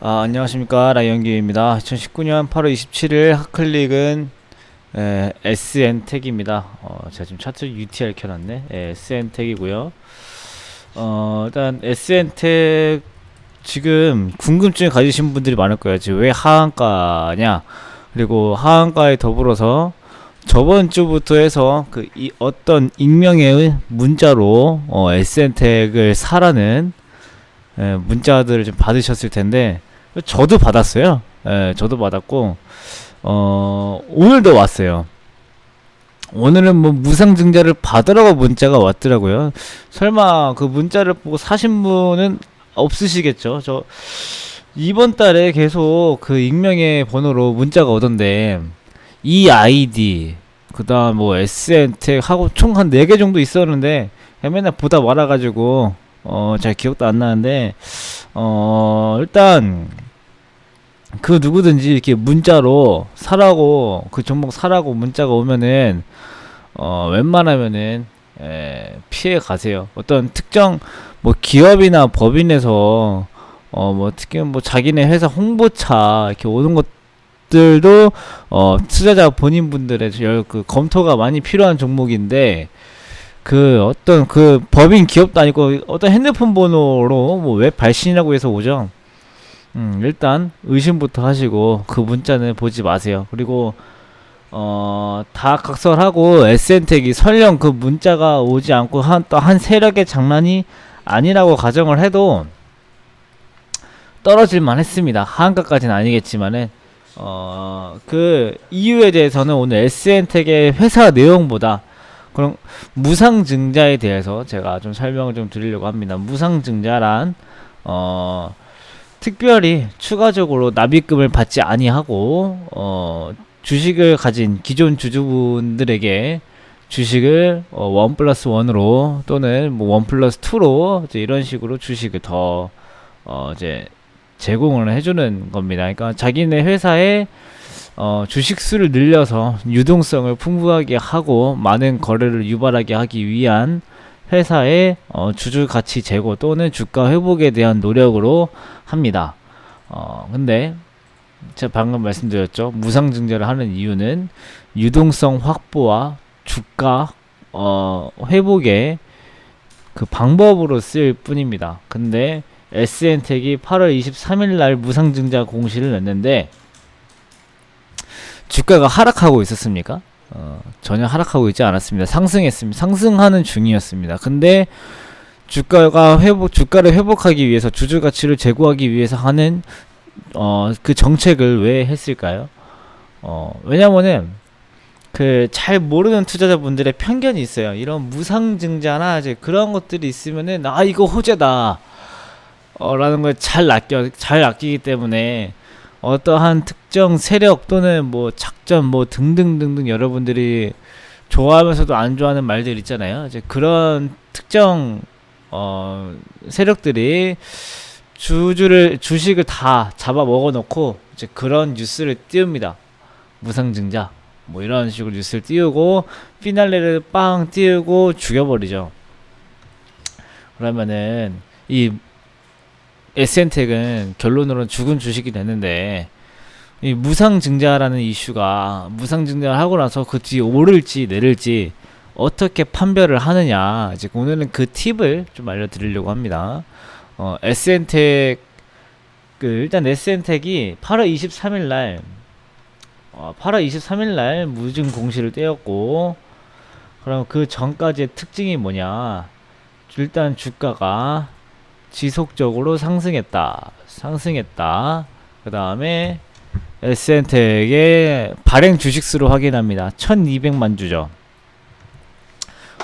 아, 안녕하십니까 라이언기입니다. 2019년 8월 27일 하클릭은 에, SN택입니다. 어, 제가 지금 차트 UTR 켜놨네. 예, SN택이고요. 어, 일단 SN택 지금 궁금증 가지신 분들이 많을 거예요. 지금 왜 하한가냐? 그리고 하한가에 더불어서 저번 주부터 해서 그 이 어떤 익명의 문자로 어, SN택을 사라는 예, 문자들을 좀 받으셨을 텐데 저도 받았어요. 예, 저도 받았고 어, 오늘도 왔어요. 오늘은 뭐 무상 증자를 받으라고 문자가 왔더라고요. 설마 그 문자를 보고 사신 분은 없으시겠죠? 저 이번 달에 계속 그 익명의 번호로 문자가 오던데 이 아이디 그다음 뭐 SN텍 하고 총한 4개 정도 있었는데 맨날 보다 말아가지고 어 잘 기억도 안 나는데 어 일단 그 누구든지 이렇게 문자로 사라고 그 종목 사라고 문자가 오면은 어 웬만하면은 에, 피해 가세요. 어떤 특정 뭐 기업이나 법인에서 어 뭐 특히 뭐 자기네 회사 홍보차 이렇게 오는 것 들도 어 투자자 본인 분들의 열- 그 검토가 많이 필요한 종목인데 그 어떤 그 법인 기업도 아니고 어떤 핸드폰 번호로 뭐 웹 발신이라고 해서 오죠. 음, 일단 의심부터 하시고 그 문자는 보지 마세요. 그리고 어, 다 각설하고 SN텍이 설령 그 문자가 오지 않고 한또한 세력의 장난이 아니라고 가정을 해도 떨어질 만 했습니다. 한가까지는 아니겠지만은 어, 그 이유에 대해서는 오늘 SN텍의 회사 내용보다 그럼 무상증자에 대해서 제가 좀 설명을 좀 드리려고 합니다. 무상증자란 어 특별히 추가적으로 납입금을 받지 아니하고 어 주식을 가진 기존 주주분들에게 주식을 어, 원 플러스 원으로 또는 뭐원 플러스 투로 이제 이런 식으로 주식을 더 어, 이제 제공을 해주는 겁니다. 그러니까 자기네 회사에 어, 주식 수를 늘려서 유동성을 풍부하게 하고 많은 거래를 유발하게 하기 위한 회사의 어, 주주 가치 제고 또는 주가 회복에 대한 노력으로 합니다. 어, 근데 제가 방금 말씀드렸죠. 무상증자를 하는 이유는 유동성 확보와 주가 어, 회복의 그 방법으로 쓸 뿐입니다. 근데 SN텍이 8월 23일 날 무상증자 공시를 냈는데 주가가 하락하고 있었습니까? 어, 전혀 하락하고 있지 않았습니다. 상승했습니다. 상승하는 중이었습니다. 근데 주가가 회복 주가를 회복하기 위해서 주주 가치를 제고하기 위해서 하는 어, 그 정책을 왜 했을까요? 어, 왜냐면은 그 잘 모르는 투자자분들의 편견이 있어요. 이런 무상증자나 이제 그런 것들이 있으면은 아 이거 호재다. 어, 라는 걸 잘 아껴 잘 아끼기 때문에 어떠한 특정 세력 또는 뭐 작전 뭐 등등등등 여러분들이 좋아하면서도 안 좋아하는 말들 있잖아요. 이제 그런 특정 어 세력들이 주주를 주식을 다 잡아 먹어 놓고 이제 그런 뉴스를 띄웁니다. 무상증자 뭐 이런 식으로 뉴스를 띄우고 피날레를 빵 띄우고 죽여버리죠. 그러면은 이 SN텍은 결론으로는 죽은 주식이 됐는데 이 무상증자라는 이슈가 무상증자를 하고 나서 그 뒤에 오를지 내릴지 어떻게 판별을 하느냐 이제 오늘은 그 팁을 좀 알려드리려고 합니다. 어, SN텍 그 일단 SN텍이 8월 23일 날 어, 8월 23일 날 무증 공시를 떼었고 그럼 그 전까지의 특징이 뭐냐 일단 주가가 지속적으로 상승했다. 상승했다. 그 다음에 SN텍의 발행 주식수를 확인합니다. 1200만 주죠.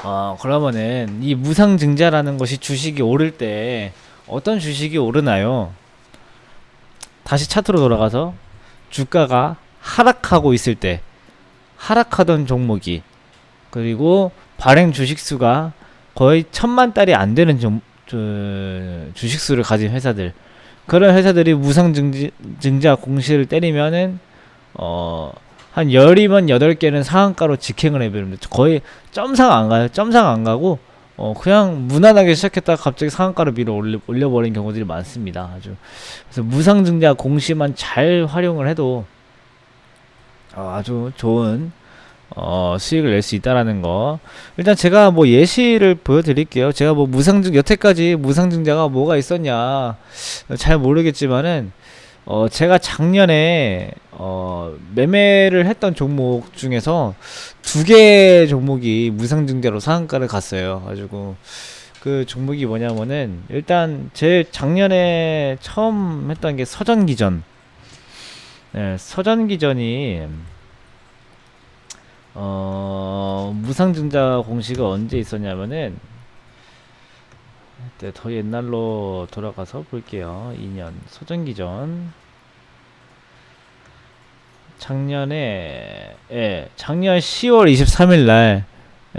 어, 그러면은 이 무상증자라는 것이 주식이 오를 때 어떤 주식이 오르나요? 다시 차트로 돌아가서 주가가 하락하고 있을 때 하락하던 종목이 그리고 발행 주식수가 거의 천만 달이 안 되는 종, 저, 주식수를 가진 회사들 그런 회사들이 무상증자 공시를 때리면은 어, 한 10이면 8개는 상한가로 직행을 해버립니다. 거의 점상 안 가요. 점상 안 가고 어 그냥 무난하게 시작했다가 갑자기 상한가를 밀어 올려, 올려버린 경우들이 많습니다. 아주 그래서 무상 증자 공시만 잘 활용을 해도 어, 아주 좋은 어, 수익을 낼 수 있다라는 거. 일단 제가 뭐 예시를 보여드릴게요. 제가 뭐 무상증 여태까지 무상증자가 뭐가 있었냐 잘 모르겠지만은 어, 제가 작년에 어, 매매를 했던 종목 중에서 두 개 종목이 무상증자로 상한가를 갔어요. 가지고 그 종목이 뭐냐면은 일단 제 작년에 처음 했던 게 서전기전. 네, 서전기전이 어, 무상증자 공시가 언제 있었냐면은 네, 더 옛날로 돌아가서 볼게요. 2년 서전기전 작년에 예, 작년 10월 23일 날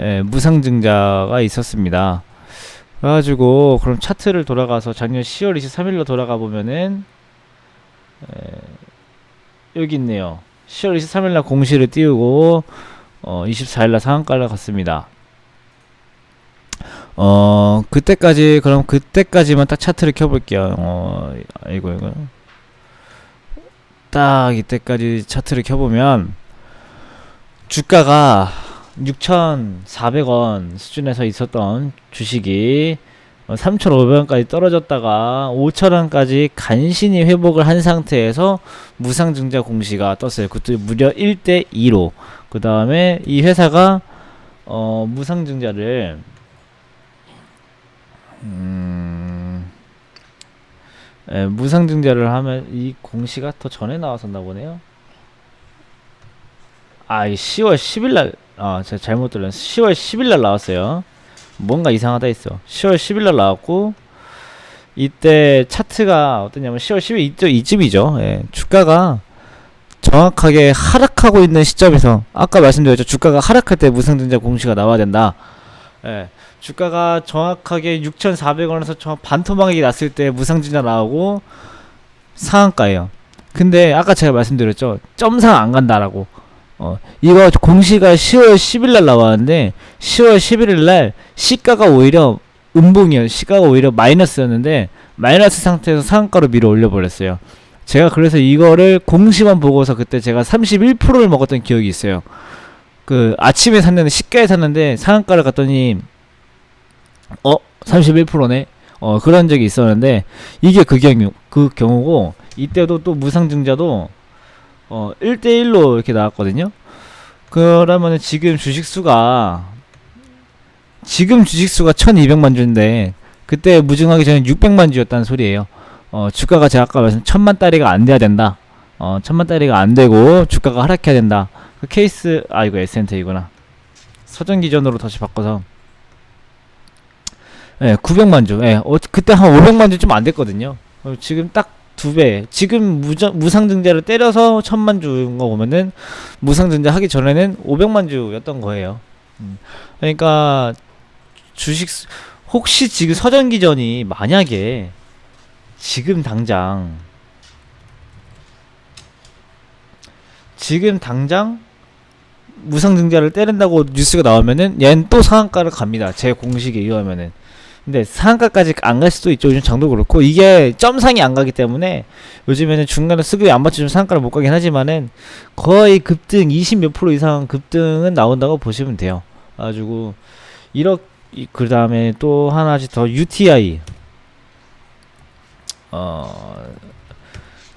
예, 무상증자가 있었습니다. 그래가지고 그럼 차트를 돌아가서 작년 10월 23일로 돌아가 보면은 예, 여기 있네요. 10월 23일 날 공시를 띄우고 어, 24일 날 상한가를 갔습니다. 어, 그때까지, 그럼 그때까지만 딱 차트를 켜볼게요. 어, 아이고, 이거. 딱 이때까지 차트를 켜보면, 주가가 6,400원 수준에서 있었던 주식이 3,500원까지 떨어졌다가 5,000원까지 간신히 회복을 한 상태에서 무상증자 공시가 떴어요. 그때 무려 1대 2로. 그 다음에 이 회사가 어, 무상증자를 음, 예, 무상증자를 하면 이 공시가 더 전에 나왔었나 보네요. 아, 이 10월 10일 날, 아, 제가 잘못 들었네. 10월 10일 날 나왔어요. 뭔가 이상하다 했어. 10월 10일 날 나왔고, 이때 차트가 어떠냐면 10월 10일 이쯤, 이쯤이죠. 예, 주가가 정확하게 하락하고 있는 시점에서, 아까 말씀드렸죠. 주가가 하락할 때 무상증자 공시가 나와야 된다. 예, 주가가 정확하게 6,400원에서 정 반토막이 났을 때 무상증자 나오고 상한가예요. 근데 아까 제가 말씀드렸죠. 점상 안 간다라고. 어, 이거 공시가 10월 10일 날 나왔는데 10월 11일 날 시가가 오히려 음봉이에요. 시가가 오히려 마이너스였는데 마이너스 상태에서 상한가로 밀어 올려 버렸어요. 제가 그래서 이거를 공시만 보고서 그때 제가 31%를 먹었던 기억이 있어요. 그 아침에 샀는데 시가에 샀는데 상한가를 갔더니 어 31%네. 어 그런 적이 있었는데 이게 그 경우 그 경우고 이때도 또 무상증자도 어 1대1로 이렇게 나왔거든요. 그러면은 지금 주식 수가 지금 주식 수가 1200만 주인데 그때 무증하기 전에 600만 주였다는 소리예요. 어 주가가 제가 아까 말씀 천만 달러가 안 돼야 된다. 어 천만 달러가 안 되고 주가가 하락해야 된다. 그 케이스 아 이거 SNT이구나. 서전 기준으로 다시 바꿔서 예, 900만 주. 예, 어, 그때 한 500만 주 좀 안 됐거든요. 어, 지금 딱 두 배. 지금 무정, 무상증자를 때려서 천만 주인 거 보면은 무상증자 하기 전에는 500만 주였던 거예요. 음. 그러니까 주식 수- 혹시 지금 서전 기전이 만약에 지금 당장 지금 당장 무상증자를 때린다고 뉴스가 나오면은 얘는 또 상한가를 갑니다. 제 공식에 의하면은. 근데 상한가까지 안 갈 수도 있죠. 요즘 장도 그렇고 이게 점상이 안 가기 때문에 요즘에는 중간에 수급이 안 맞춰주면 상한가를 못 가긴 하지만은 거의 급등 20 몇 프로 이상 급등은 나온다고 보시면 돼요. 가지고 이렇게 그 다음에 또 하나씩 더 UTI 어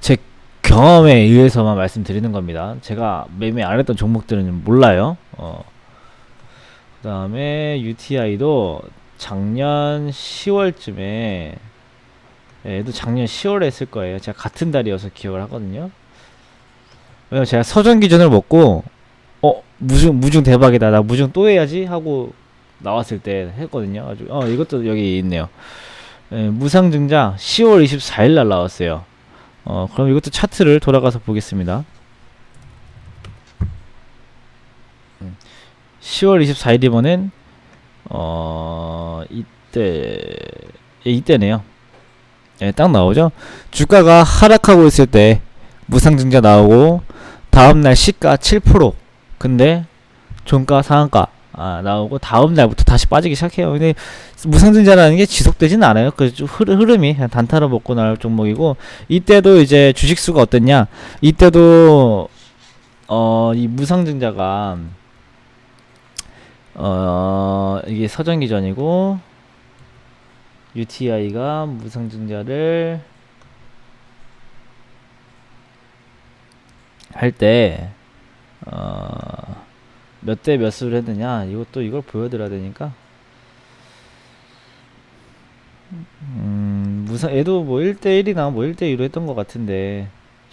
제 경험에 의해서만 말씀드리는 겁니다. 제가 매매 안 했던 종목들은 몰라요. 어. 그 다음에 UTI도 작년 10월쯤에 얘도 작년 10월에 했을 거예요. 제가 같은 달이어서 기억을 하거든요. 왜냐면 제가 서전 기준을 먹고 어 무중 무중 대박이다. 나 무중 또 해야지 하고 나왔을 때 했거든요. 아주 어 이것도 여기 있네요. 예, 무상 증자 10월 24일 날 나왔어요. 어, 그럼 이것도 차트를 돌아가서 보겠습니다. 음, 10월 24일이면은 어, 이때 예, 이때네요. 예, 딱 나오죠. 주가가 하락하고 있을 때 무상 증자 나오고 다음 날 시가 7%. 근데 종가 상한가 아, 나오고 다음 날부터 다시 빠지기 시작해요. 근데 무상증자라는 게 지속되지는 않아요. 그 흐름이 그냥 단타로 먹고 나올 종목이고 이때도 이제 주식수가 어땠냐? 이때도 어, 이 무상증자가 어, 이게 서전 기전이고 UTI가 무상증자를 할 때 어, 몇 대몇 수를 했느냐 이것도 이걸 보여드려야 되니까. 음, 무상 얘도 뭐 1대1이나 뭐 1대2로 했던 것 같은데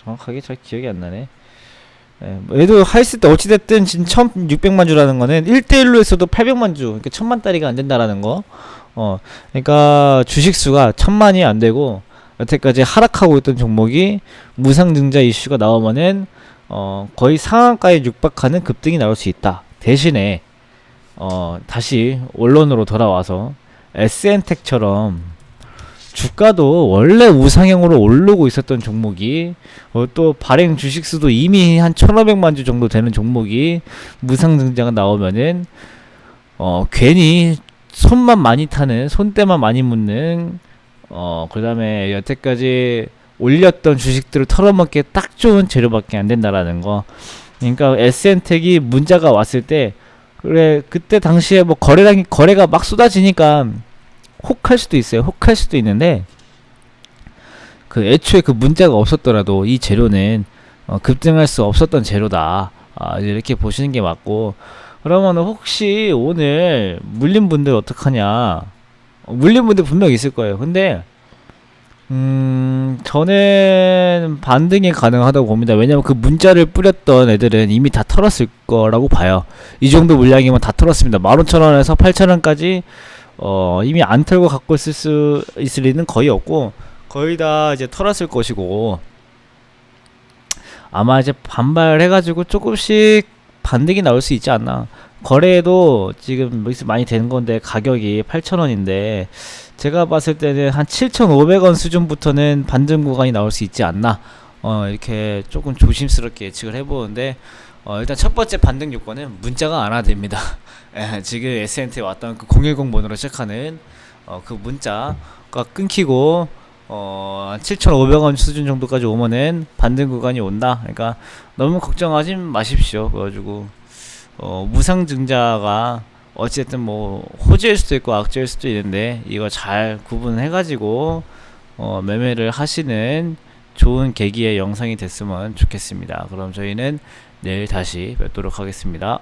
정확하게 잘 기억이 안 나네. 예, 뭐 얘도 했을 때 어찌됐든 지금 1600만 주라는 거는 1대1로 했어도 800만 주 그러니까 천만 따리가 안 된다라는 거. 어, 그러니까 주식수가 천만이 안 되고 여태까지 하락하고 있던 종목이 무상증자 이슈가 나오면은 어, 거의 상한가에 육박하는 급등이 나올 수 있다. 대신에 어, 다시 원론으로 돌아와서 SN텍처럼 주가도 원래 우상향으로 오르고 있었던 종목이 어, 또 발행 주식수도 이미 한 1,500만 주 정도 되는 종목이 무상 증자가 나오면은 어, 괜히 손만 많이 타는 손때만 많이 묻는 어 그다음에 여태까지 올렸던 주식들을 털어먹기에 딱 좋은 재료밖에 안 된다라는 거. 그러니까 SN텍이 문자가 왔을 때 그래 그때 당시에 뭐 거래량이 거래가 막 쏟아지니까 혹할 수도 있어요. 혹할 수도 있는데 그 애초에 그 문자가 없었더라도 이 재료는 어, 급등할 수 없었던 재료다. 아, 이렇게 보시는 게 맞고 그러면 혹시 오늘 물린 분들 어떡하냐? 어, 물린 분들 분명 있을 거예요. 근데 음, 저는 반등이 가능하다고 봅니다. 왜냐면 그 문자를 뿌렸던 애들은 이미 다 털었을 거라고 봐요. 이 정도 물량이면 다 털었습니다. 15,000원에서 8,000원까지 어, 이미 안 털고 갖고 있을 수 있을 리는 거의 없고 거의 다 이제 털었을 것이고 아마 이제 반발해 가지고 조금씩 반등이 나올 수 있지 않나. 거래도 지금 여기서 많이 되는 건데 가격이 8,000원인데 제가 봤을 때는 한 7,500원 수준부터는 반등 구간이 나올 수 있지 않나. 어, 이렇게 조금 조심스럽게 예측을 해보는데 어, 일단 첫 번째 반등 요건은 문자가 완화됩니다. 예, 지금 SNT에 왔던 그 010번으로 시작하는 어, 그 문자가 끊기고 어, 7,500원 수준 정도까지 오면은 반등 구간이 온다. 그러니까 너무 걱정하지 마십시오. 그래가지고 어, 무상 증자가 어쨌든 뭐 호재일 수도 있고 악재일 수도 있는데 이거 잘 구분해가지고 어, 매매를 하시는 좋은 계기의 영상이 됐으면 좋겠습니다. 그럼 저희는 내일 다시 뵙도록 하겠습니다.